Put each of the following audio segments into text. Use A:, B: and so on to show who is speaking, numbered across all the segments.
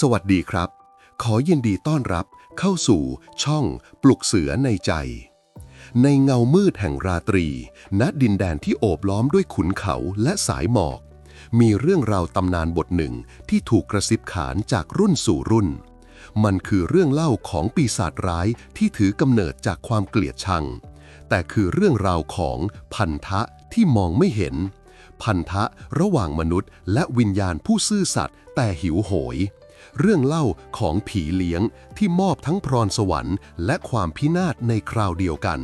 A: สวัสดีครับ ขอยินดีต้อนรับเข้าสู่ช่องปลุกเสือในใจ ในเงามืดแห่งราตรี ณ ดินแดนที่โอบล้อมด้วยขุนเขาและสายหมอก มีเรื่องราวตำนานบทหนึ่งที่ถูกกระซิบขานจากรุ่นสู่รุ่น มันคือเรื่องเล่าของปีศาจร้ายที่ถือกำเนิดจากความเกลียดชัง แต่คือเรื่องราวของพันธะที่มองไม่เห็น พันธะระหว่างมนุษย์และวิญญาณผู้ซื่อสัตย์แต่หิวโหย เรื่องเล่าของผีเลี้ยงที่มอบทั้งพรสวรรค์และความพินาศในคราวเดียวกัน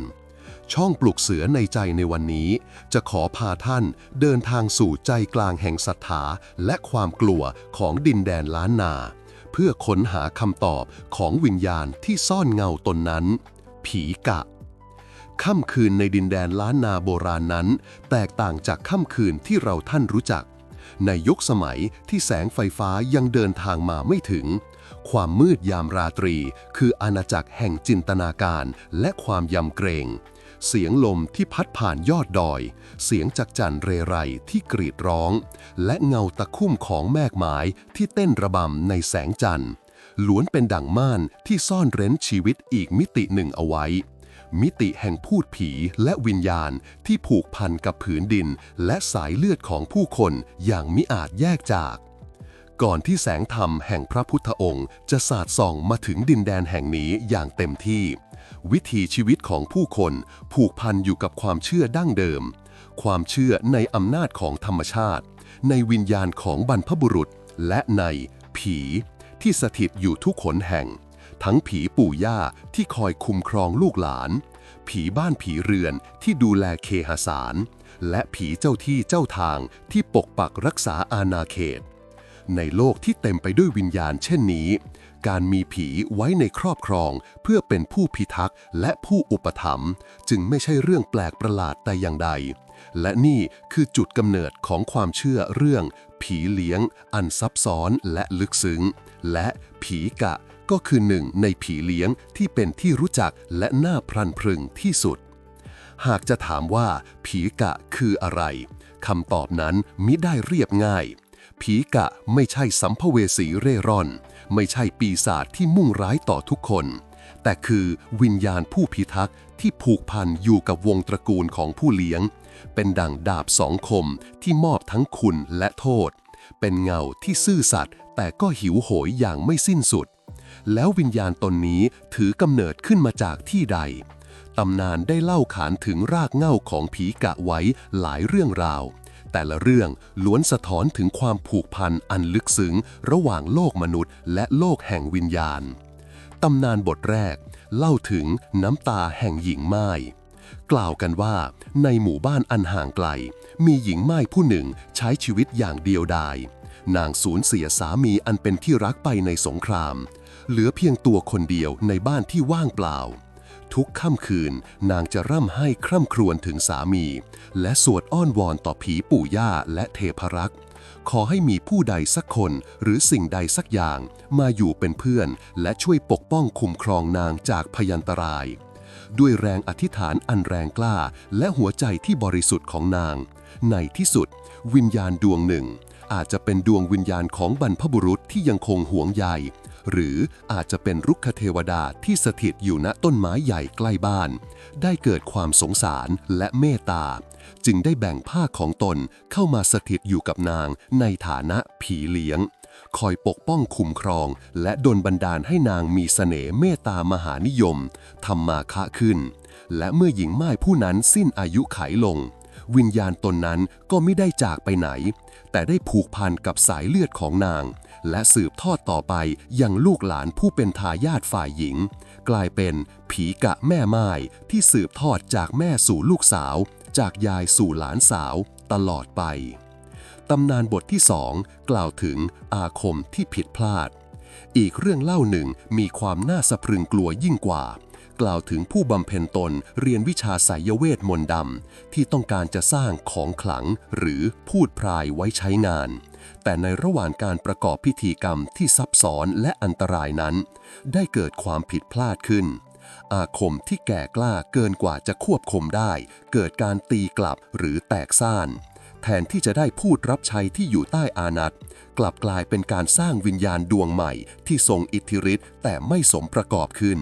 A: ช่องปลุกเสือในใจในวันนี้ จะขอพาท่านเดินทางสู่ใจกลางแห่งศรัทธาและความกลัวของดินแดนล้านนา เพื่อค้นหาคำตอบของวิญญาณที่ซ่อนเงาตนนั้น ผีกะค่ำคืนในดินแดนล้านนาโบราณนั้น แตกต่างจากค่ำคืนที่เราท่านรู้จัก ในยุคสมัยที่แสงไฟฟ้ายังเดินทางมาไม่ถึง ความมืดยามราตรี คืออาณาจักรแห่งจินตนาการและความยำเกรง เสียงลมที่พัดผ่านยอดดอย เสียงจักจั่นเรไรที่กรีดร้อง และเงาตะคุ่มของแมกไม้ที่เต้นระบำในแสงจันทร์ล้วนเป็นดั่งม่านที่ซ่อนเร้นชีวิตอีกมิติหนึ่งเอาไว้ มิติแห่งพูดผีและวิญญาณที่ผูกพันกับผืนดิน และสายเลือดของผู้คนอย่างมิอาจแยกจาก ก่อนที่แสงธรรมแห่งพระพุทธองค์จะสาดส่องมาถึงดินแดนแห่งนี้อย่างเต็มที่ วิถีชีวิตของผู้คนผูกพันอยู่กับความเชื่อดั้งเดิม ความเชื่อในอำนาจของธรรมชาติ ในวิญญาณของบรรพบุรุษและในผีที่สถิตอยู่ทุกขนแห่ง ทั้งผีปู่ย่าที่คอยคุมครองลูกหลาน ผีบ้านผีเรือนที่ดูแลเคหสาร และผีเจ้าที่เจ้าทางที่ปกปักรักษาอาณาเขต ในโลกที่เต็มไปด้วยวิญญาณเช่นนี้ การมีผีไว้ในครอบครอง เพื่อเป็นผู้พิทักษ์และผู้อุปถัมภ์จึงไม่ใช่เรื่องแปลกประหลาดแต่อย่างใด และนี่คือจุดกำเนิดของความเชื่อเรื่องผีเลี้ยง อันซับซ้อนและลึกซึ้ง และผีกะ ก็คือหนึ่งในผีเลี้ยงที่เป็นที่รู้จักและน่าพรันพรึงที่สุด หากจะถามว่า ผีกะคืออะไรคำตอบนั้นมิได้เรียบง่าย ผีกะไม่ใช่สัมภเวสีเร่ร่อน ไม่ใช่ปีศาจที่มุ่งร้ายต่อทุกคน แต่คือวิญญาณผู้พิทักษ์ที่ผูกพันอยู่กับวงตระกูลของผู้เลี้ยง เป็นดั่งดาบสองคมที่มอบทั้งคุณและโทษ เป็นเงาที่ซื่อสัตย์แต่ก็หิวโหยอย่างไม่สิ้นสุด แล้ววิญญาณตนนี้ถือกำเนิดขึ้นมาจากที่ใด ตำนานได้เล่าขานถึงรากเหง้าของผีกะไว้หลายเรื่องราว แต่ละเรื่องล้วนสะท้อนถึงความผูกพันอันลึกซึ้งระหว่างโลกมนุษย์และโลกแห่งวิญญาณ ตำนานบทแรก เล่าถึงน้ำตาแห่งหญิงไม้กล่าวกันว่า ในหมู่บ้านอันห่างไกล มีหญิงไม้ผู้หนึ่งใช้ชีวิตอย่างเดียวดายนางสูญเสียสามีอันเป็นที่รักไปในสงคราม เหลือเพียงตัวคนเดียวในบ้านที่ว่างเปล่า ทุกค่ำคืนนางจะร่ำไห้คร่ำครวญถึงสามี และสวดอ้อนวอนต่อผีปู่ย่าและเทพรักษ์ขอให้มีผู้ใดสักคนหรือสิ่งใดสักอย่าง มาอยู่เป็นเพื่อน และช่วยปกป้องคุ้มครองนางจากพยันตราย ด้วยแรงอธิษฐานอันแรงกล้า และหัวใจที่บริสุทธิ์ของนาง ในที่สุด วิญญาณดวงหนึ่ง อาจจะเป็นดวงวิญญาณของบรรพบุรุษที่ยังคงห่วงใย หรืออาจจะเป็นรุกขเทวดาที่สถิตอยู่ณต้นไม้ใหญ่ใกล้บ้าน ได้เกิดความสงสารและเมตตา จึงได้แบ่งผ้าของตนเข้ามาสถิตอยู่กับนางในฐานะผีเลี้ยง คอยปกป้องคุ้มครอง และดลบันดาลให้นางมีเสน่ห์เมตตามหานิยมทำมาคะขึ้น และเมื่อหญิงไม้ผู้นั้นสิ้นอายุไขลงวิญญาณตนนั้นก็ไม่ได้จากไปไหน แต่ได้ผูกพันกับสายเลือดของนาง และสืบทอดต่อไปอยังลูกหลานผู้เป็นทายาทฝ่ายหญิง กลายเป็นผีกะแม่ไม้ที่สืบทอดจากแม่สู่ลูกสาว จากยายสู่หลานสาวตลอดไปตำนานบทที่สองกล่าวถึงอาคมที่ผิดพลาด อีกเรื่องเล่าหนึ่งมีความน่าสะพรึงกลัวยิ่งกว่า กล่าวถึงผู้บำเพ็ญตนเรียนวิชาไสยเวทมนต์ดำที่ต้องการจะสร้างของขลังหรือพูดพรายไว้ใช้งาน แต่ในระหว่างการประกอบพิธีกรรมที่ซับซ้อนและอันตรายนั้น ได้เกิดความผิดพลาดขึ้น อาคมที่แก่กล้าเกินกว่าจะควบคุมได้ เกิดการตีกลับหรือแตกซ่านแทนที่จะได้พูดรับใช้ที่อยู่ใต้อานัตกลับกลายเป็นการสร้างวิญญาณดวงใหม่ที่ทรงอิทธิฤทธิ์แต่ไม่สมประกอบขึ้น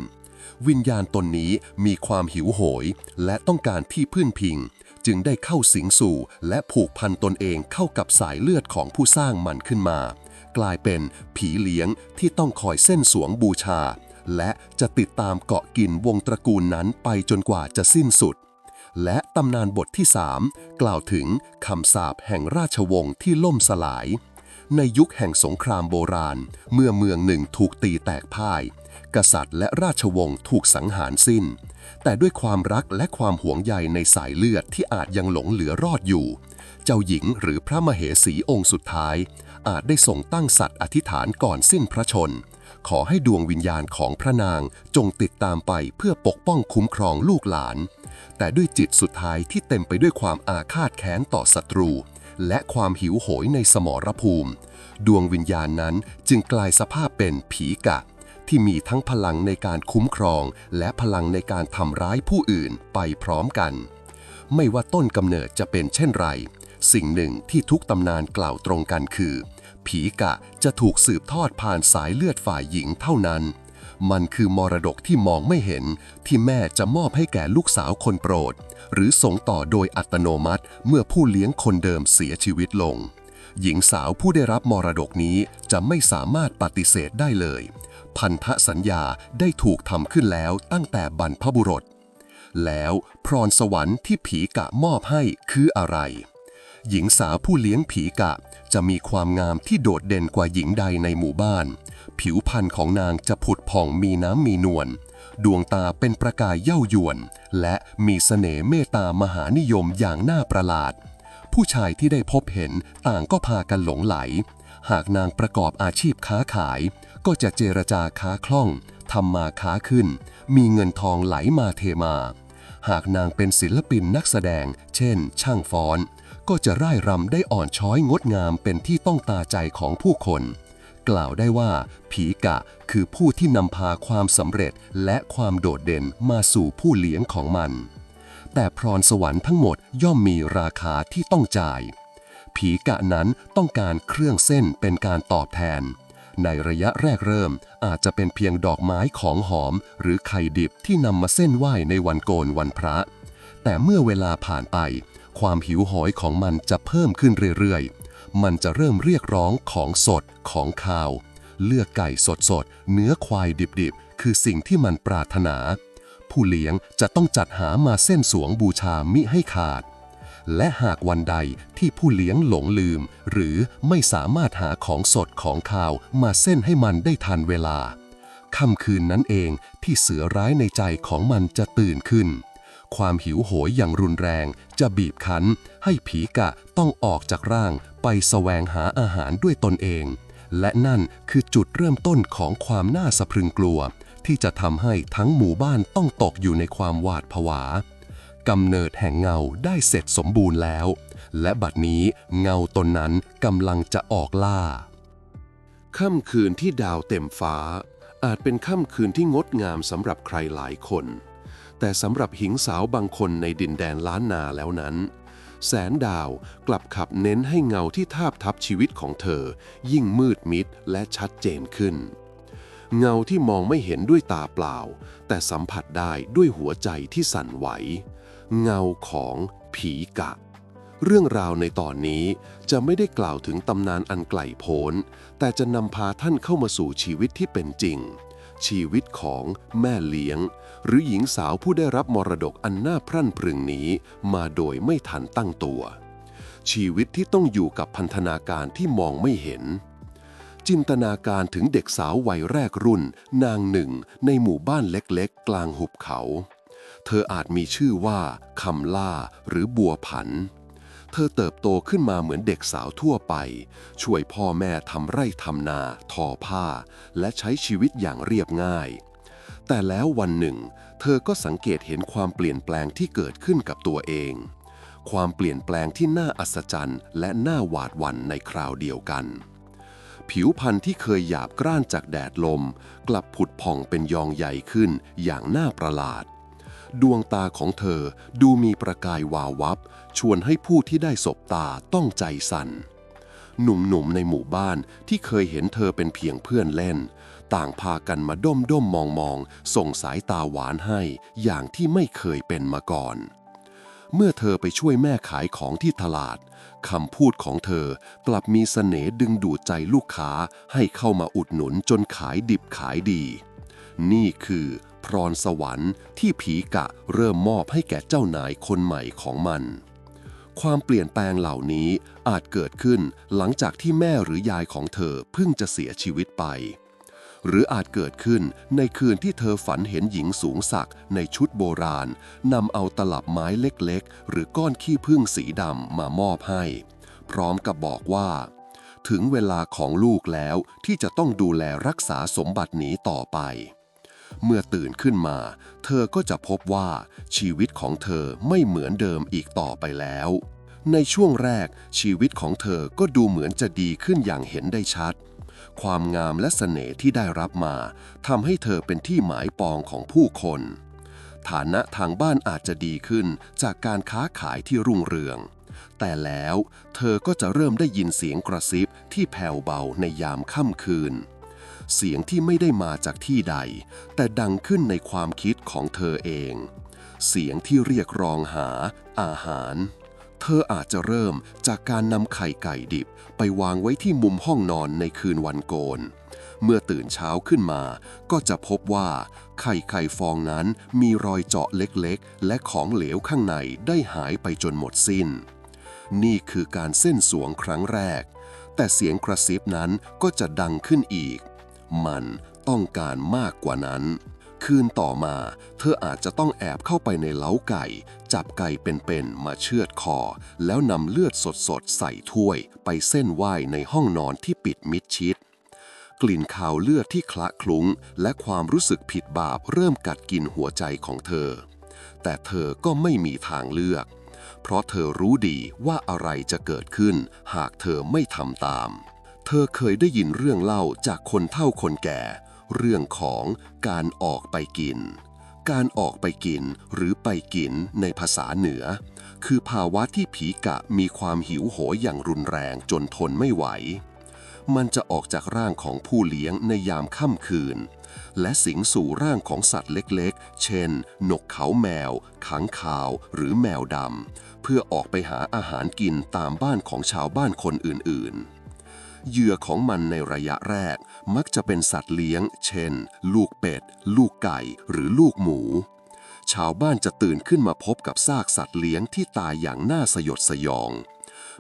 A: วิญญาณตนนี้มีความหิวโหย และต้องการที่พึ่งพิง จึงได้เข้าสิงสู่ และผูกพันตนเองเข้ากับสายเลือดของผู้สร้างมันขึ้นมา กลายเป็นผีเลี้ยงที่ต้องคอยเส้นสวงบูชา และจะติดตามเกาะกินวงตระกูลนั้นไปจนกว่าจะสิ้นสุด และตำนานบทที่ 3 กล่าวถึงคำสาปแห่งราชวงศ์ที่ล่มสลาย ในยุคแห่งสงครามโบราณ เมื่อเมืองหนึ่งถูกตีแตกพ่าย กษัตริย์และราชวงศ์ถูกสังหารสิ้น แต่ด้วยความรักและความหวงใยในสายเลือดที่อาจยังหลงเหลือรอดอยู่ เจ้าหญิงหรือพระมเหสีองค์สุดท้าย อาจได้ส่งตั้งสัตว์อธิษฐานก่อนสิ้นพระชน ขอให้ดวงวิญญาณของพระนางจงติดตามไปเพื่อปกป้องคุ้มครองลูกหลาน แต่ด้วยจิตสุดท้ายที่เต็มไปด้วยความอาฆาตแค้นต่อศัตรู และความหิวโหยในสมรภูมิ ดวงวิญญาณนั้นจึงกลายสภาพเป็นผีกะ ที่มีทั้งพลังในการคุ้มครอง และพลังในการทำร้ายผู้อื่นไปพร้อมกัน ไม่ว่าต้นกำเนิดจะเป็นเช่นไร สิ่งหนึ่งที่ทุกตำนานกล่าวตรงกันคือ ผีกะจะถูกสืบทอดผ่านสายเลือดฝ่ายหญิงเท่านั้น มันคือมรดกที่มองไม่เห็น ที่แม่จะมอบให้แก่ลูกสาวคนโปรด หรือส่งต่อโดยอัตโนมัติเมื่อผู้เลี้ยงคนเดิมเสียชีวิตลงหญิงสาวผู้ได้รับมรดกนี้จะไม่สามารถปฏิเสธได้เลย พันธสัญญาได้ถูกทำขึ้นแล้วตั้งแต่บรรพบุรุษ แล้วพรสวรรค์ที่ผีกะมอบให้คืออะไร หญิงสาวผู้เลี้ยงผีกะจะมีความงามที่โดดเด่นกว่าหญิงใดในหมู่บ้าน ผิวพรรณของนางจะผุดผ่องมีน้ำมีนวลดวงตาเป็นประกายเย้ายวน และมีเสน่ห์เมตตามหานิยมอย่างน่าประหลาด ผู้ชายที่ได้พบเห็นต่างก็พากันหลงไหล หากนางประกอบอาชีพค้าขาย ก็จะเจรจาค้าคล่องทำมาค้าขึ้น มีเงินทองไหลมาเทมา หากนางเป็นศิลปินนักแสดง เช่น ช่างฟ้อน ก็จะร่ายรำได้อ่อนช้อยงดงามเป็นที่ต้องตาใจของผู้คน กล่าวได้ว่า ผีกะคือผู้ที่นำพาความสำเร็จและความโดดเด่นมาสู่ผู้เลี้ยงของมัน แต่พรสวรรค์ทั้งหมดย่อมมีราคาที่ต้องจ่าย ผีกะนั้นต้องการเครื่องเส้นเป็นการตอบแทน ในระยะแรกเริ่มอาจจะเป็นเพียงดอกไม้ของหอม หรือไข่ดิบที่นำมาเส้นไหว้ในวันโกนวันพระ แต่เมื่อเวลาผ่านไป ความหิวโหยของมันจะเพิ่มขึ้นเรื่อยๆ มันจะเริ่มเรียกร้องของสดของคาว เลือกไก่สดๆ เนื้อควายดิบๆ คือสิ่งที่มันปรารถนา ผู้เลี้ยงจะต้องจัดหามาเส้นสวงบูชามิให้ขาด และหากวันใดที่ผู้เลี้ยงหลงลืม หรือไม่สามารถหาของสดของคาวมาเส้นให้มันได้ทันเวลาค่ำคืนนั้นเองที่เสือร้ายในใจของมันจะตื่นขึ้น ความหิวโหยอย่างรุนแรงจะบีบคั้น ให้ผีกะต้องออกจากร่างไปแสวงหาอาหารด้วยตนเอง และนั่นคือจุดเริ่มต้นของความน่าสะพรึงกลัว ที่จะทำให้ทั้งหมู่บ้านต้องตกอยู่ในความหวาดผวา กำเนิดแห่งเงาได้เสร็จสมบูรณ์แล้ว และบัดนี้เงาตนนั้นกำลังจะออกล่า ค่ำคืนที่ดาวเต็มฟ้า อาจเป็นค่ำคืนที่งดงามสำหรับใครหลายคน แต่สำหรับหญิงสาวบางคนในดินแดนล้านนาแล้วนั้น แสนดาวกลับขับเน้นให้เงาที่ทาบทับชีวิตของเธอ ยิ่งมืดมิดและชัดเจนขึ้นเงาที่มองไม่เห็นด้วยตาเปล่า แต่สัมผัสได้ด้วยหัวใจที่สั่นไหว เงาของผีกะ เรื่องราวในตอนนี้จะไม่ได้กล่าวถึงตำนานอันไกลโพ้น แต่จะนำพาท่านเข้ามาสู่ชีวิตที่เป็นจริง ชีวิตของแม่เลี้ยง หรือหญิงสาวผู้ได้รับมรดกอันน่าพรั่นพรึงนี้ มาโดยไม่ทันตั้งตัว ชีวิตที่ต้องอยู่กับพันธนาการที่มองไม่เห็นจินตนาการถึงเด็กสาววัยแรกรุ่น นางหนึ่งในหมู่บ้านเล็กๆ กลางหุบเขา เธออาจมีชื่อว่าคำล่าหรือบัวผัน เธอเติบโตขึ้นมาเหมือนเด็กสาวทั่วไป ช่วยพ่อแม่ทำไร่ทำนา ทอผ้า และใช้ชีวิตอย่างเรียบง่าย แต่แล้ววันหนึ่ง เธอก็สังเกตเห็นความเปลี่ยนแปลงที่เกิดขึ้นกับตัวเอง ความเปลี่ยนแปลงที่น่าอัศจรรย์และน่าหวาดหวั่นในคราวเดียวกันผิวพรรณที่เคยหยาบกร้านจากแดดลม กลับผุดผ่องเป็นยองใหญ่ขึ้นอย่างน่าประหลาด ดวงตาของเธอดูมีประกายวาววับ ชวนให้ผู้ที่ได้สบตาต้องใจสั่น หนุ่มๆในหมู่บ้านที่เคยเห็นเธอเป็นเพียงเพื่อนเล่น ต่างพากันมาด้มด้มมองมองๆส่งสายตาหวานให้อย่างที่ไม่เคยเป็นมาก่อน เมื่อเธอไปช่วยแม่ขายของที่ตลาดคำพูดของเธอกลับมีเสน่ห์ดึงดูดใจลูกค้าให้เข้ามาอุดหนุนจนขายดิบขายดี นี่คือพรสวรรค์ที่ผีกะเริ่มมอบให้แก่เจ้านายคนใหม่ของมัน ความเปลี่ยนแปลงเหล่านี้อาจเกิดขึ้นหลังจากที่แม่หรือยายของเธอเพิ่งจะเสียชีวิตไป หรืออาจเกิดขึ้นในคืนที่เธอฝันเห็นหญิงสูงสักในชุดโบราณนำเอาตลับไม้เล็กๆ หรือก้อนขี้ผึ้งสีดำมามอบให้ พร้อมกับบอกว่าถึงเวลาของลูกแล้วที่จะต้องดูแลรักษาสมบัตินี้ต่อไป เมื่อตื่นขึ้นมา เธอก็จะพบว่าชีวิตของเธอไม่เหมือนเดิมอีกต่อไปแล้ว ในช่วงแรกชีวิตของเธอก็ดูเหมือนจะดีขึ้นอย่างเห็นได้ชัด ความงามและเสน่ห์ที่ได้รับมาทำให้เธอเป็นที่หมายปองของผู้คน ฐานะทางบ้านอาจจะดีขึ้นจากการค้าขายที่รุ่งเรืองแต่แล้วเธอก็จะเริ่มได้ยินเสียงกระซิบที่แผ่วเบาในยามค่ำคืน เสียงที่ไม่ได้มาจากที่ใด แต่ดังขึ้นในความคิดของเธอเอง เสียงที่เรียกร้องหาอาหาร เธออาจจะเริ่มจากการนำไข่ไก่ดิบไปวางไว้ที่มุมห้องนอนในคืนวันโกน เมื่อตื่นเช้าขึ้นมา ก็จะพบว่า ไข่ไข่ฟองนั้นมีรอยเจาะเล็กๆ และของเหลวข้างในได้หายไปจนหมดสิ้น นี่คือการเส้นสวงครั้งแรกแต่เสียงกระซิบนั้นก็จะดังขึ้นอีก มันต้องการมากกว่านั้น คืนต่อมา เธออาจจะต้องแอบเข้าไปในเล้าไก่ จับไก่เป็นๆมาเชือดคอ แล้วนำเลือดสดๆ ใส่ถ้วย ไปเส้นไหว้ในห้องนอนที่ปิดมิดชิด กลิ่นคาวเลือดที่คละคลุ้ง และความรู้สึกผิดบาปเริ่มกัดกินหัวใจของเธอ แต่เธอก็ไม่มีทางเลือก เพราะเธอรู้ดีว่าอะไรจะเกิดขึ้น หากเธอไม่ทำตาม เธอเคยได้ยินเรื่องเล่าจากคนเฒ่าคนแก่ เรื่องของการออกไปกิน การออกไปกินหรือไปกินในภาษาเหนือ คือภาวะที่ผีกะมีความหิวโหยอย่างรุนแรงจนทนไม่ไหว มันจะออกจากร่างของผู้เลี้ยงในยามค่ำคืน และสิงสู่ร่างของสัตว์เล็กๆ เช่น นกเขาแมว ขังคาวหรือแมวดำเพื่อออกไปหาอาหารกินตามบ้านของชาวบ้านคนอื่นๆ เหยื่อของมันในระยะแรก มักจะเป็นสัตว์เลี้ยง เช่น ลูกเป็ด ลูกไก่ หรือลูกหมู ชาวบ้านจะตื่นขึ้นมาพบกับซากสัตว์เลี้ยงที่ตายอย่างน่าสยดสยอง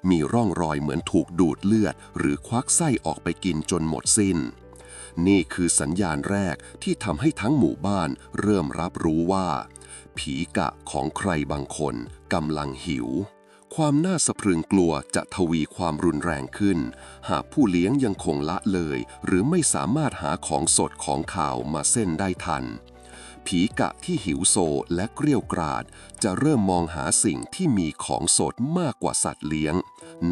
A: มีร่องรอยเหมือนถูกดูดเลือด หรือควักไส้ออกไปกินจนหมดสิ้น นี่คือสัญญาณแรกที่ทำให้ทั้งหมู่บ้านเริ่มรับรู้ว่า ผีกะของใครบางคนกำลังหิว ความน่าสะพรึงกลัวจะทวีความรุนแรงขึ้น หากผู้เลี้ยงยังคงละเลย หรือไม่สามารถหาของสดของข่าวมาเส้นได้ทัน ผีกะที่หิวโซและเกรี้ยวกราด จะเริ่มมองหาสิ่งที่มีของสดมากกว่าสัตว์เลี้ยง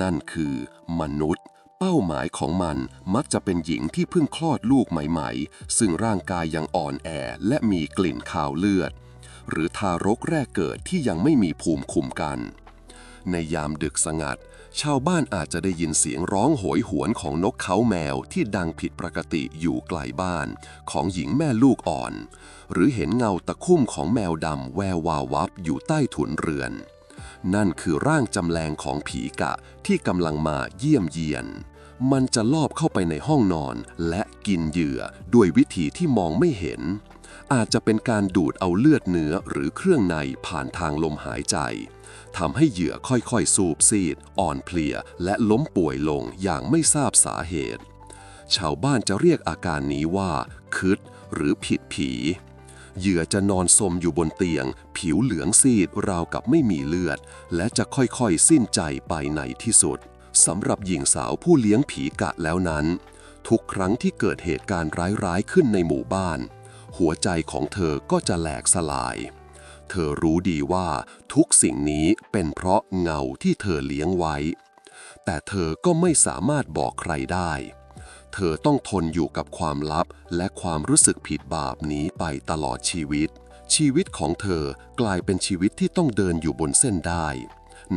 A: นั่นคือมนุษย์ เป้าหมายของมันมักจะเป็นหญิงที่เพิ่งคลอดลูกใหม่ๆ ซึ่งร่างกายยังอ่อนแอและมีกลิ่นคาวเลือด หรือทารกแรกเกิดที่ยังไม่มีภูมิคุ้มกัน ในยามดึกสงัด ชาวบ้านอาจจะได้ยินเสียงร้องโหยหวนของนกเขาแมวที่ดังผิดปกติอยู่ไกลบ้าน ของหญิงแม่ลูกอ่อน หรือเห็นเงาตะคุ่มของแมวดำแวววาววับอยู่ใต้ถุนเรือน นั่นคือร่างจำแรงของผีกะที่กำลังมาเยี่ยมเยียน มันจะลอบเข้าไปในห้องนอนและกินเหยื่อด้วยวิธีที่มองไม่เห็น อาจจะเป็นการดูดเอาเลือดเนื้อหรือเครื่องในผ่านทางลมหายใจทำให้เหยื่อค่อยๆ สูบซีด อ่อนเพลีย และล้มป่วยลงอย่างไม่ทราบสาเหตุ ชาวบ้านจะเรียกอาการนี้ว่าคึดหรือผิดผี เหยื่อจะนอนสมอยู่บนเตียง ผิวเหลืองซีดราวกับไม่มีเลือด และจะค่อยๆ สิ้นใจไปในที่สุดสำหรับหญิงสาวผู้เลี้ยงผีกะแล้วนั้น ทุกครั้งที่เกิดเหตุการณ์ร้ายๆขึ้นในหมู่บ้าน หัวใจของเธอก็จะแหลกสลาย เธอรู้ดีว่าทุกสิ่งนี้เป็นเพราะเงาที่เธอเลี้ยงไว้ แต่เธอก็ไม่สามารถบอกใครได้ เธอต้องทนอยู่กับความลับและความรู้สึกผิดบาปนี้ไปตลอดชีวิต ชีวิตของเธอกลายเป็นชีวิตที่ต้องเดินอยู่บนเส้นได้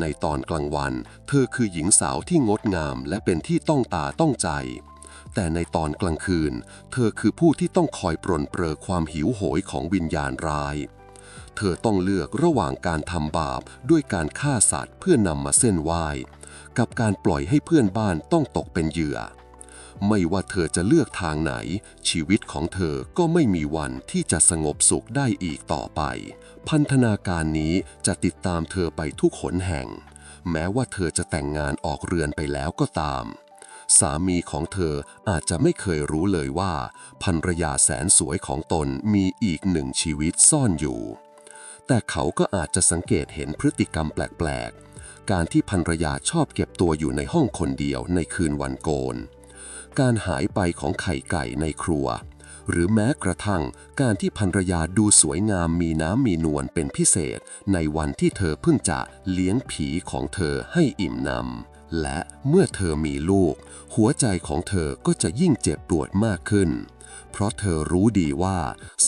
A: ในตอนกลางวัน เธอคือหญิงสาวที่งดงามและเป็นที่ต้องตาต้องใจ แต่ในตอนกลางคืน เธอคือผู้ที่ต้องคอยปรนเปรอความหิวโหยของวิญญาณร้าย เธอต้องเลือกระหว่างการทำบาปด้วยการฆ่าสัตว์เพื่อนำมาเส้นไหว้ กับการปล่อยให้เพื่อนบ้านต้องตกเป็นเหยื่อ ไม่ว่าเธอจะเลือกทางไหน ชีวิตของเธอก็ไม่มีวันที่จะสงบสุขได้อีกต่อไป พันธนาการนี้จะติดตามเธอไปทุกหนแห่ง แม้ว่าเธอจะแต่งงานออกเรือนไปแล้วก็ตาม สามีของเธออาจจะไม่เคยรู้เลยว่าภรรยาแสนสวยของตนมีอีกหนึ่งชีวิตซ่อนอยู่ แต่เขาก็อาจจะสังเกตเห็นพฤติกรรมแปลกๆ การที่ภรรยาชอบเก็บตัวอยู่ในห้องคนเดียวในคืนวันโกน การหายไปของไข่ไก่ในครัว หรือแม้กระทั่งการที่ภรรยาดูสวยงามมีน้ำมีนวลเป็นพิเศษในวันที่เธอเพิ่งจะเลี้ยงผีของเธอให้อิ่มนำ และเมื่อเธอมีลูก หัวใจของเธอก็จะยิ่งเจ็บปวดมากขึ้น เพราะเธอรู้ดีว่า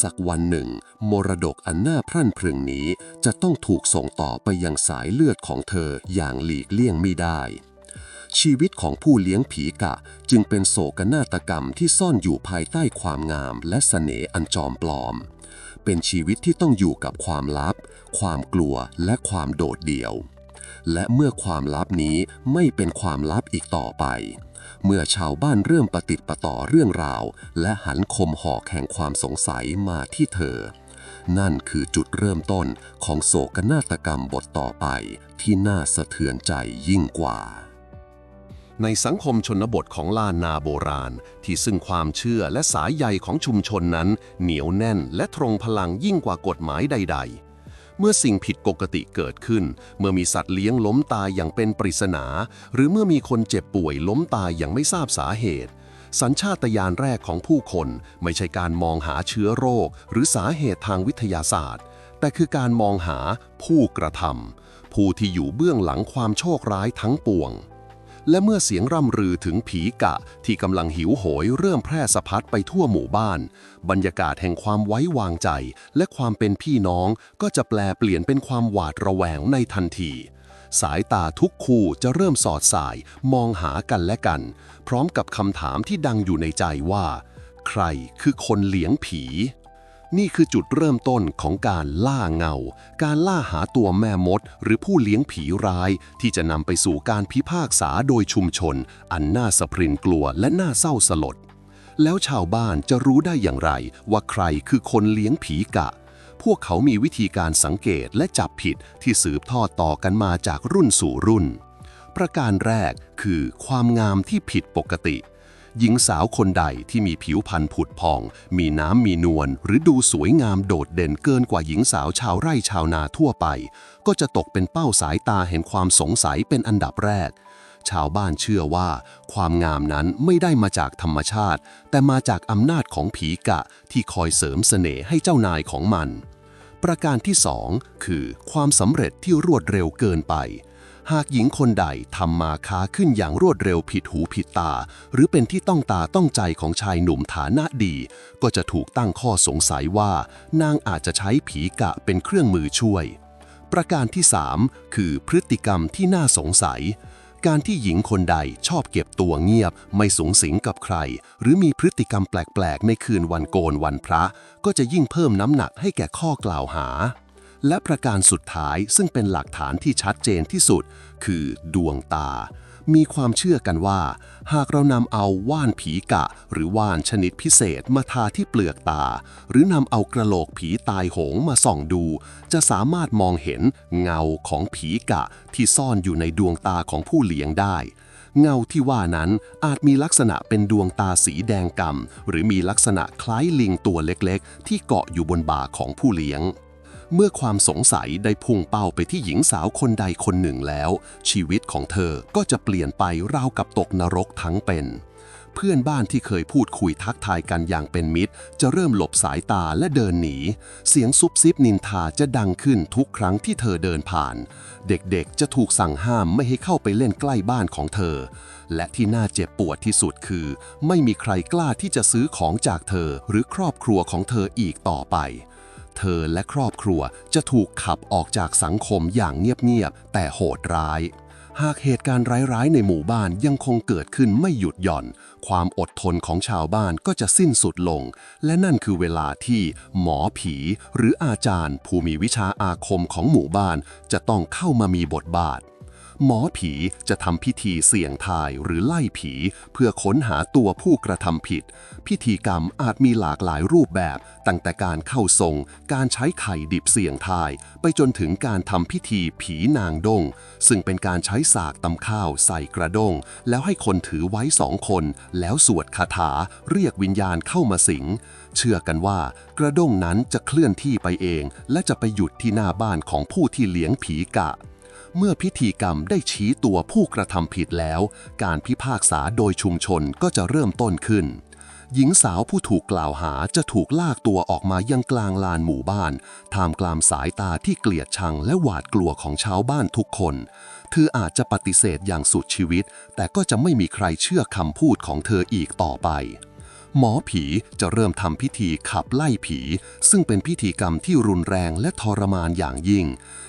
A: สักวันหนึ่ง มรดกอันน่าพรั่นพรึงนี้ จะต้องถูกส่งต่อไปยังสายเลือดของเธออย่างหลีกเลี่ยงไม่ได้ ชีวิตของผู้เลี้ยงผีกะจึงเป็นโศกนาฏกรรมที่ซ่อนอยู่ภายใต้ความงามและเสน่ห์อันจอมปลอม เป็นชีวิตที่ต้องอยู่กับความลับ ความกลัวและความโดดเดี่ยว และเมื่อความลับนี้ไม่เป็นความลับอีกต่อไป เมื่อชาวบ้านเริ่มประติดประต่อเรื่องราว และหันคมหอกแห่งความสงสัยมาที่เธอ นั่นคือจุดเริ่มต้นของโศกนาฏกรรมบทต่อไปที่น่าสะเทือนใจยิ่งกว่าในสังคมชนบทของลานนาโบราณ ที่ซึ่งความเชื่อและสายใยของชุมชนนั้น เหนียวแน่นและทรงพลังยิ่งกว่ากฎหมายใด ๆ เมื่อสิ่งผิดปกติเกิดขึ้น เมื่อมีสัตว์เลี้ยงล้มตายอย่างเป็นปริศนา หรือเมื่อมีคนเจ็บป่วยล้มตายอย่างไม่ทราบสาเหตุ สัญชาตญาณแรกของผู้คน ไม่ใช่การมองหาเชื้อโรค หรือสาเหตุทางวิทยาศาสตร์ แต่คือการมองหาผู้กระทำผู้ที่อยู่เบื้องหลังความโชคร้ายทั้งปวง และเมื่อเสียงร่ำรือถึงผีกะที่กำลังหิวโหยเริ่มแพร่สะพัดไปทั่วหมู่บ้าน บรรยากาศแห่งความไว้วางใจ และความเป็นพี่น้องก็จะแปลเปลี่ยนเป็นความหวาดระแวงในทันทีสายตาทุกคู่จะเริ่มสอดสาย มองหากันและกัน พร้อมกับคำถามที่ดังอยู่ในใจว่า ใครคือคนเลี้ยงผี นี่คือจุดเริ่มต้นของการล่าเงา การล่าหาตัวแม่มด หรือผู้เลี้ยงผีร้าย ที่จะนำไปสู่การพิพากษาโดยชุมชน อันน่าสะพรินกลัวและน่าเศร้าสลด แล้วชาวบ้านจะรู้ได้อย่างไร ว่าใครคือคนเลี้ยงผีกะ พวกเขามีวิธีการสังเกตและจับผิดที่สืบทอดต่อกันมาจากรุ่นสู่รุ่น ประการแรกคือความงามที่ผิดปกติ หญิงสาวคนใดที่มีผิวพรรณผุดพอง มีน้ำมีนวลหรือดูสวยงามโดดเด่นเกินกว่าหญิงสาวชาวไร่ชาวนาทั่วไป ก็จะตกเป็นเป้าสายตาแห่งความสงสัยเป็นอันดับแรก ชาวบ้านเชื่อว่า ความงามนั้นไม่ได้มาจากธรรมชาติ แต่มาจากอำนาจของผีกะที่คอยเสริมเสน่ห์ให้เจ้านายของมัน ประการที่สองคือ ความสำเร็จที่รวดเร็วเกินไป หากหญิงคนใดทำมาค้าขึ้นอย่างรวดเร็วผิดหูผิดตา หรือเป็นที่ต้องตาต้องใจของชายหนุ่มฐานะดี ก็จะถูกตั้งข้อสงสัยว่า นางอาจจะใช้ผีกะเป็นเครื่องมือช่วย ประการที่ 3 คือพฤติกรรมที่น่าสงสัยการที่หญิงคนใดชอบเก็บตัวเงียบ ไม่สูงสิงกับใคร หรือมีพฤติกรรมแปลก ๆ ในคืนวันโกนวันพระ ก็จะยิ่งเพิ่มน้ำหนักให้แก่ข้อกล่าวหา และประการสุดท้ายซึ่งเป็นหลักฐานที่ชัดเจนที่สุด คือดวงตา มีความเชื่อกันว่า หากเรานำเอาว่านผีกะ หรือว่านชนิดพิเศษมาทาที่เปลือกตา หรือนำเอากระโหลกผีตายโหงมาส่องดู จะสามารถมองเห็นเงาของผีกะที่ซ่อนอยู่ในดวงตาของผู้เลี้ยงได้เงาที่ว่านั้นอาจมีลักษณะเป็นดวงตาสีแดงกำ่ำหรือมีลักษณะคล้ายลิงตัวเล็กๆ ที่เกาะอยู่บนบ่าของผู้เลี้ยง เมื่อความสงสัยได้พุ่งเป้าไปที่หญิงสาวคนใดคนหนึ่งแล้ว ชีวิตของเธอก็จะเปลี่ยนไปราวกับตกนรกทั้งเป็น เพื่อนบ้านที่เคยพูดคุยทักทายกันอย่างเป็นมิตร จะเริ่มหลบสายตาและเดินหนี เสียงซุบซิบนินทาจะดังขึ้นทุกครั้งที่เธอเดินผ่าน เด็กๆจะถูกสั่งห้ามไม่ให้เข้าไปเล่นใกล้บ้านของเธอ และที่น่าเจ็บปวดที่สุดคือ ไม่มีใครกล้าที่จะซื้อของจากเธอหรือครอบครัวของเธออีกต่อไป เธอและครอบครัวจะถูกขับออกจากสังคมอย่างเงียบๆ แต่โหดร้าย หากเหตุการณ์ร้ายๆ ในหมู่บ้านยังคงเกิดขึ้นไม่หยุดหย่อน ความอดทนของชาวบ้านก็จะสิ้นสุดลง และนั่นคือเวลาที่หมอผี หรืออาจารย์ ผู้มีวิชาอาคมของหมู่บ้านจะต้องเข้ามามีบทบาท หมอผีจะทำพิธีเสี่ยงทายหรือไล่ผี เพื่อค้นหาตัวผู้กระทำผิด พิธีกรรมอาจมีหลากหลายรูปแบบ ตั้งแต่การเข้าทรง การใช้ไข่ดิบเสี่ยงทาย ไปจนถึงการทำพิธีผีนางดง ซึ่งเป็นการใช้สากตำข้าวใส่กระด้ง แล้วให้คนถือไว้สองคน แล้วสวดคาถา เรียกวิญญาณเข้ามาสิง เชื่อกันว่ากระด้งนั้นจะเคลื่อนที่ไปเอง และจะไปหยุดที่หน้าบ้านของผู้ที่เลี้ยงผีกะ เมื่อพิธีกรรมได้ชี้ตัวผู้กระทำผิดแล้ว การพิพากษาโดยชุมชนก็จะเริ่มต้นขึ้น หญิงสาวผู้ถูกกล่าวหาจะถูกลากตัวออกมายังกลางลานหมู่บ้าน ท่ามกลางสายตาที่เกลียดชังและหวาดกลัวของชาวบ้านทุกคน เธออาจจะปฏิเสธอย่างสุดชีวิต แต่ก็จะไม่มีใครเชื่อคำพูดของเธออีกต่อไป หมอผีจะเริ่มทำพิธีขับไล่ผี ซึ่งเป็นพิธีกรรมที่รุนแรงและทรมานอย่างยิ่ง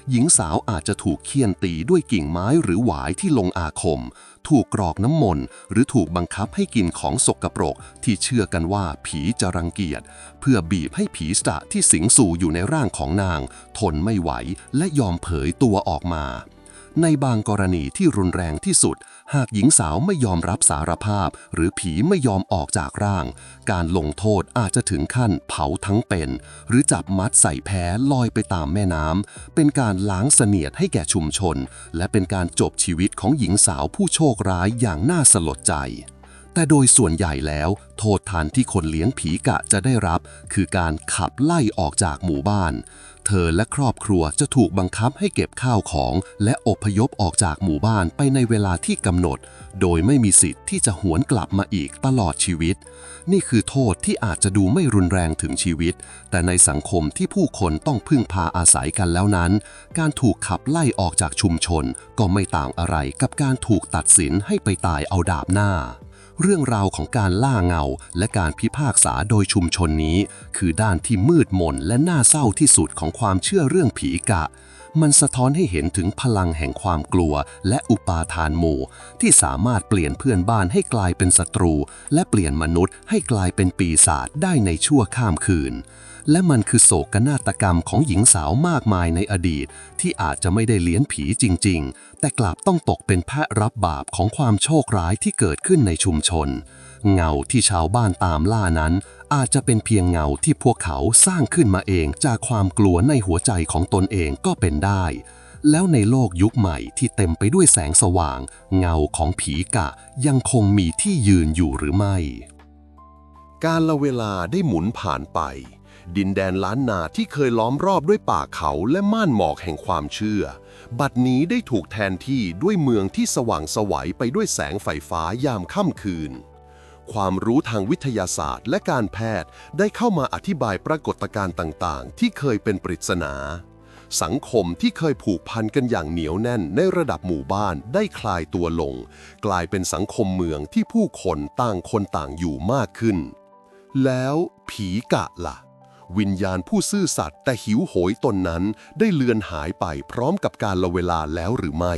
A: หญิงสาวอาจจะถูกเคี่ยนตีด้วยกิ่งไม้หรือหวายที่ลงอาคม ถูกกรอกน้ำมนต์หรือถูกบังคับให้กินของสกปรก ที่เชื่อกันว่าผีจะรังเกียจ เพื่อบีบให้ผีสะที่สิงสู่อยู่ในร่างของนาง ทนไม่ไหวและยอมเผยตัวออกมา ในบางกรณีที่รุนแรงที่สุด หากหญิงสาวไม่ยอมรับสารภาพ หรือผีไม่ยอมออกจากร่าง การลงโทษอาจจะถึงขั้นเผาทั้งเป็น หรือจับมัดใส่แพลอยไปตามแม่น้ำเป็นการล้างเสนียดให้แก่ชุมชน และเป็นการจบชีวิตของหญิงสาวผู้โชคร้ายอย่างน่าสลดใจแต่โดยส่วนใหญ่แล้ว โทษทานที่คนเลี้ยงผีกะจะได้รับ คือการขับไล่ออกจากหมู่บ้าน เธอและครอบครัวจะถูกบังคับให้เก็บข้าวของ และอพยพออกจากหมู่บ้านไปในเวลาที่กำหนด โดยไม่มีสิทธิ์ที่จะหวนกลับมาอีกตลอดชีวิต นี่คือโทษที่อาจจะดูไม่รุนแรงถึงชีวิต แต่ในสังคมที่ผู้คนต้องพึ่งพาอาศัยกันแล้วนั้น การถูกขับไล่ออกจากชุมชน ก็ไม่ต่างอะไรกับการถูกตัดสินให้ไปตายเอาดาบหน้า เรื่องราวของการล่าเงาและการพิพากษาโดยชุมชนนี้ คือด้านที่มืดมนและน่าเศร้าที่สุดของความเชื่อเรื่องผีกะ มันสะท้อนให้เห็นถึงพลังแห่งความกลัว และอุปาทานหมู่ ที่สามารถเปลี่ยนเพื่อนบ้านให้กลายเป็นศัตรู และเปลี่ยนมนุษย์ให้กลายเป็นปีศาจได้ในชั่วข้ามคืน และมันคือโศกนาฏกรรมของหญิงสาวมากมายในอดีต ที่อาจจะไม่ได้เลี้ยนผีจริง ๆ แต่กลับต้องตกเป็นแพะรับบาปของความโชคร้ายที่เกิดขึ้นในชุมชน เงาที่ชาวบ้านตามล่านั้น อาจจะเป็นเพียงเงาที่พวกเขาสร้างขึ้นมาเองจากความกลัวในหัวใจของตนเองก็เป็นได้ แล้วในโลกยุคใหม่ที่เต็มไปด้วยแสงสว่าง เงาของผีกะยังคงมีที่ยืนอยู่หรือไม่ การละเวลาได้หมุนผ่านไป ดินแดนล้านนาที่เคยล้อมรอบด้วยป่าเขาและม่านหมอกแห่งความเชื่อ บัดนี้ได้ถูกแทนที่ด้วยเมืองที่สว่างสวัยไปด้วยแสงไฟฟ้ายามค่ำคืน ความรู้ทางวิทยาศาสตร์และการแพทย์ได้เข้ามาอธิบายปรากฏการณ์ต่างๆ ที่เคยเป็นปริศนา สังคมที่เคยผูกพันกันอย่างเหนียวแน่นในระดับหมู่บ้านได้คลายตัวลง กลายเป็นสังคมเมืองที่ผู้คนต่างคนต่างอยู่มากขึ้น แล้วผีกะล่ะ วิญญาณผู้ซื่อสัตย์แต่หิวโหยตนนั้นได้เลือนหายไปพร้อมกับการละเวลาแล้วหรือไม่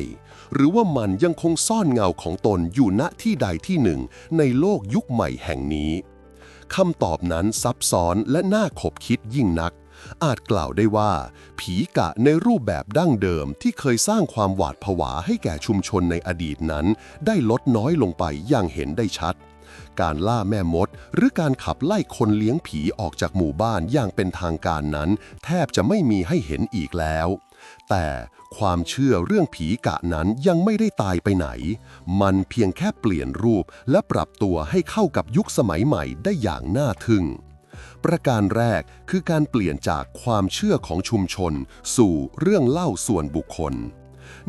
A: หรือว่ามันยังคงซ่อนเงาของตนอยู่ณที่ใดที่หนึ่ง ในโลกยุคใหม่แห่งนี้คำตอบนั้นซับซ้อนและน่าขบคิดยิ่งนัก อาจกล่าวได้ว่า ผีกะในรูปแบบดั้งเดิมที่เคยสร้างความหวาดผวาให้แก่ชุมชนในอดีตนั้น ได้ลดน้อยลงไปอย่างเห็นได้ชัด การล่าแม่มด หรือการขับไล่คนเลี้ยงผีออกจากหมู่บ้านอย่างเป็นทางการนั้น แทบจะไม่มีให้เห็นอีกแล้ว แต่ความเชื่อเรื่องผีกะนั้นยังไม่ได้ตายไปไหน มันเพียงแค่เปลี่ยนรูปและปรับตัวให้เข้ากับยุคสมัยใหม่ได้อย่างน่าทึ่งประการแรกคือการเปลี่ยนจากความเชื่อของชุมชน สู่เรื่องเล่าส่วนบุคคล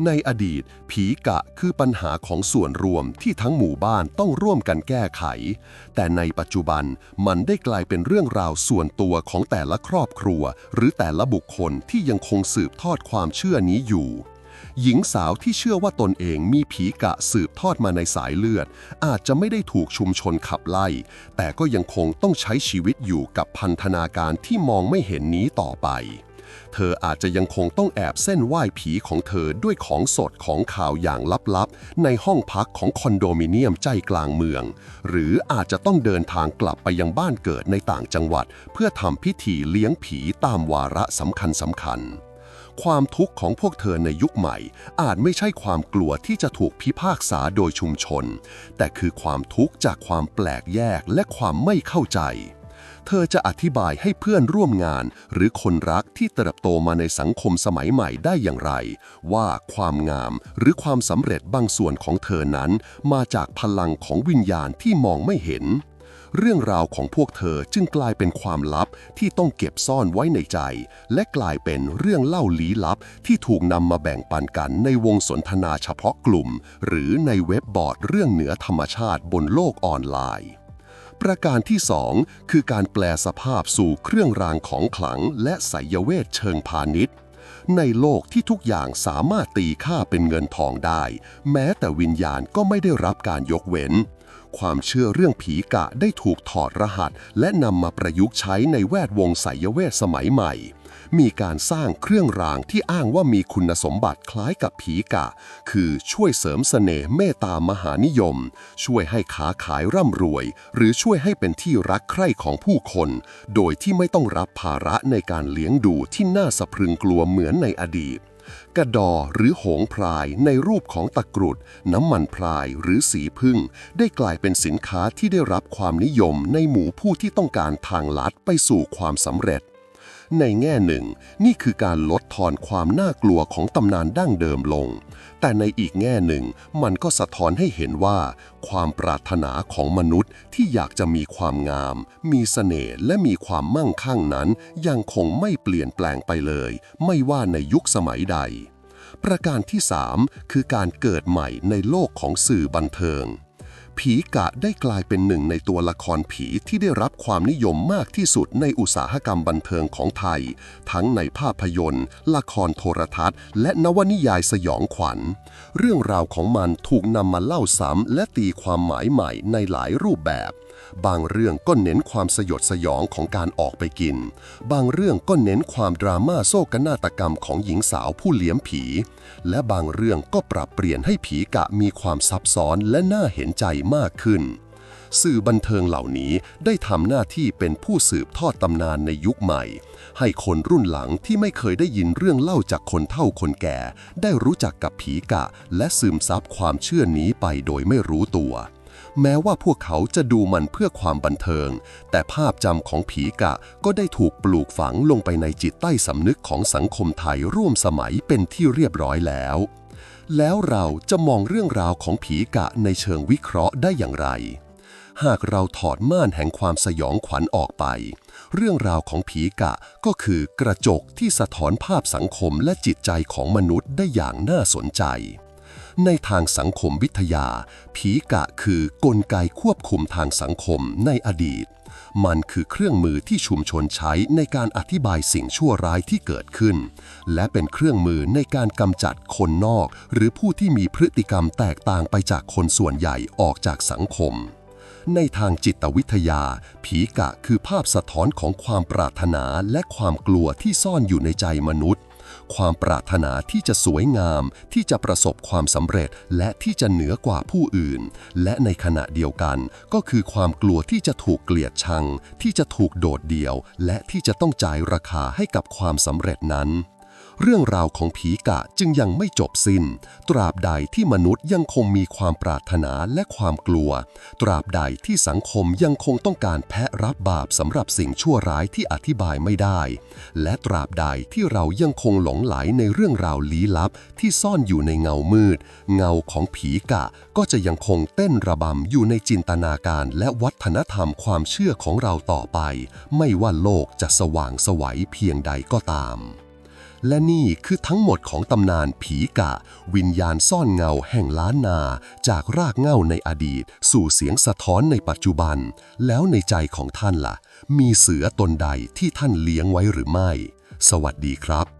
A: ในอดีต ผีกะคือปัญหาของส่วนรวมที่ทั้งหมู่บ้านต้องร่วมกันแก้ไข แต่ในปัจจุบันมันได้กลายเป็นเรื่องราวส่วนตัวของแต่ละครอบครัว หรือแต่ละบุคคลที่ยังคงสืบทอดความเชื่อนี้อยู่หญิงสาวที่เชื่อว่าตนเองมีผีกะสืบทอดมาในสายเลือด อาจจะไม่ได้ถูกชุมชนขับไล่ แต่ก็ยังคงต้องใช้ชีวิตอยู่กับพันธนาการที่มองไม่เห็นนี้ต่อไป เธออาจจะยังคงต้องแอบเส้นไหว้ผีของเธอด้วยของสดของข่าวอย่างลับๆ ในห้องพักของคอนโดมิเนียมใจกลางเมือง หรืออาจจะต้องเดินทางกลับไปยังบ้านเกิดในต่างจังหวัด เพื่อทำพิธีเลี้ยงผีตามวาระสำคัญสำคัญความทุกข์ของพวกเธอในยุคใหม่ อาจไม่ใช่ความกลัวที่จะถูกพิพากษาโดยชุมชน แต่คือความทุกข์จากความแปลกแยกและความไม่เข้าใจ เธอจะอธิบายให้เพื่อนร่วมงาน หรือคนรักที่เติบโตมาในสังคมสมัยใหม่ได้อย่างไร ว่าความงามหรือความสำเร็จบางส่วนของเธอนั้น มาจากพลังของวิญญาณที่มองไม่เห็น เรื่องราวของพวกเธอจึงกลายเป็นความลับที่ต้องเก็บซ่อนไว้ในใจ และกลายเป็นเรื่องเล่าลี้ลับที่ถูกนำมาแบ่งปันกันในวงสนทนาเฉพาะกลุ่ม หรือในเว็บบอร์ดเรื่องเหนือธรรมชาติบนโลกออนไลน์ ประการที่ 2 คือการแปลสภาพสู่เครื่องรางของขลังและไสยเวทเชิงพาณิชย์ ในโลกที่ทุกอย่างสามารถตีค่าเป็นเงินทองได้ แม้แต่วิญญาณก็ไม่ได้รับการยกเว้น ความเชื่อเรื่องผีกะได้ถูกถอดรหัส และนำมาประยุกต์ใช้ในแวดวงไสยเวทสมัยใหม่ มีการสร้างเครื่องรางที่อ้างว่ามีคุณสมบัติคล้ายกับผีกะ คือช่วยเสริมเสน่ห์เมตตามหานิยม ช่วยให้ค้าขายร่ำรวย หรือช่วยให้เป็นที่รักใคร่ของผู้คน โดยที่ไม่ต้องรับภาระในการเลี้ยงดูที่น่าสะพรึงกลัวเหมือนในอดีต กระดอหรือหงพลายในรูปของตะกรุด น้ำมันพลายหรือสีพึ่ง ได้กลายเป็นสินค้าที่ได้รับความนิยมในหมู่ผู้ที่ต้องการทางลัดไปสู่ความสำเร็จ ในแง่หนึ่ง นี่คือการลดทอนความน่ากลัวของตำนานดั้งเดิมลง แต่ในอีกแง่หนึ่ง มันก็สะท้อนให้เห็นว่า ความปรารถนาของมนุษย์ที่อยากจะมีความงาม มีเสน่ห์และมีความมั่งคั่งนั้น ยังคงไม่เปลี่ยนแปลงไปเลย ไม่ว่าในยุคสมัยใด ประการที่ 3 คือการเกิดใหม่ในโลกของสื่อบันเทิง ผีกะได้กลายเป็นหนึ่งในตัวละครผีที่ได้รับความนิยมมากที่สุดในอุตสาหกรรมบันเทิงของไทย ทั้งในภาพยนตร์ ละครโทรทัศน์ และนวนิยายสยองขวัญ เรื่องราวของมันถูกนำมาเล่าซ้ำและตีความหมายใหม่ในหลายรูปแบบ บางเรื่องก็เน้นความสยดสยองของการออกไปกิน บางเรื่องก็เน้นความดราม่าโศกนาฏกรรมของหญิงสาวผู้เลี้ยมผี และบางเรื่องก็ปรับเปลี่ยนให้ผีกะมีความซับซ้อนและน่าเห็นใจมากขึ้น สื่อบันเทิงเหล่านี้ได้ทำหน้าที่เป็นผู้สืบทอดตำนานในยุคใหม่ ให้คนรุ่นหลังที่ไม่เคยได้ยินเรื่องเล่าจากคนเฒ่าคนแก่ ได้รู้จักกับผีกะและซึมซับความเชื่อนี้ไปโดยไม่รู้ตัว แม้ว่าพวกเขาจะดูมันเพื่อความบันเทิง แต่ภาพจำของผีกะก็ได้ถูกปลูกฝังลงไปในจิตใต้สำนึกของสังคมไทยร่วมสมัยเป็นที่เรียบร้อยแล้ว แล้วเราจะมองเรื่องราวของผีกะในเชิงวิเคราะห์ได้อย่างไร หากเราถอดม่านแห่งความสยองขวัญออกไป เรื่องราวของผีกะก็คือกระจกที่สะท้อนภาพสังคมและจิตใจของมนุษย์ได้อย่างน่าสนใจ ในทางสังคมวิทยา ผีกะคือกลไกควบคุมทางสังคมในอดีต มันคือเครื่องมือที่ชุมชนใช้ในการอธิบายสิ่งชั่วร้ายที่เกิดขึ้น และเป็นเครื่องมือในการกำจัดคนนอก หรือผู้ที่มีพฤติกรรมแตกต่างไปจากคนส่วนใหญ่ออกจากสังคมในทางจิตวิทยา ผีกะคือภาพสะท้อนของความปรารถนาและความกลัวที่ซ่อนอยู่ในใจมนุษย์ ความปรารถนาที่จะสวยงาม ที่จะประสบความสำเร็จ และที่จะเหนือกว่าผู้อื่น และในขณะเดียวกัน ก็คือความกลัวที่จะถูกเกลียดชัง ที่จะถูกโดดเดี่ยว และที่จะต้องจ่ายราคาให้กับความสำเร็จนั้น เรื่องราวของผีกะจึงยังไม่จบสิน้น ตราบใดที่มนุษย์ยังคงมีความปรารถนาและความกลัว ตราบใดที่สังคมยังคงต้องการแพะรับบาปสำหรับสิ่งชั่วร้ายที่อธิบายไม่ได้ และตราบใดที่เรายังคงหลงไหลในเรื่องราวลี้ลับที่ซ่อนอยู่ในเงามืด เงาของผีกะก็จะยังคงเต้นระบำอยู่ในจินตนาการและวัฒนธรรมความเชื่อของเราต่อไป ไม่ว่าโลกจะสว่างสวัยเพียงใดก็ตาม และนี่คือทั้งหมดของตำนานผีกะ วิญญาณซ่อนเงาแห่งล้านนา จากรากเงาในอดีต สู่เสียงสะท้อนในปัจจุบัน แล้วในใจของท่านล่ะ มีเสือตนใดที่ท่านเลี้ยงไว้หรือไม่ สวัสดีครับ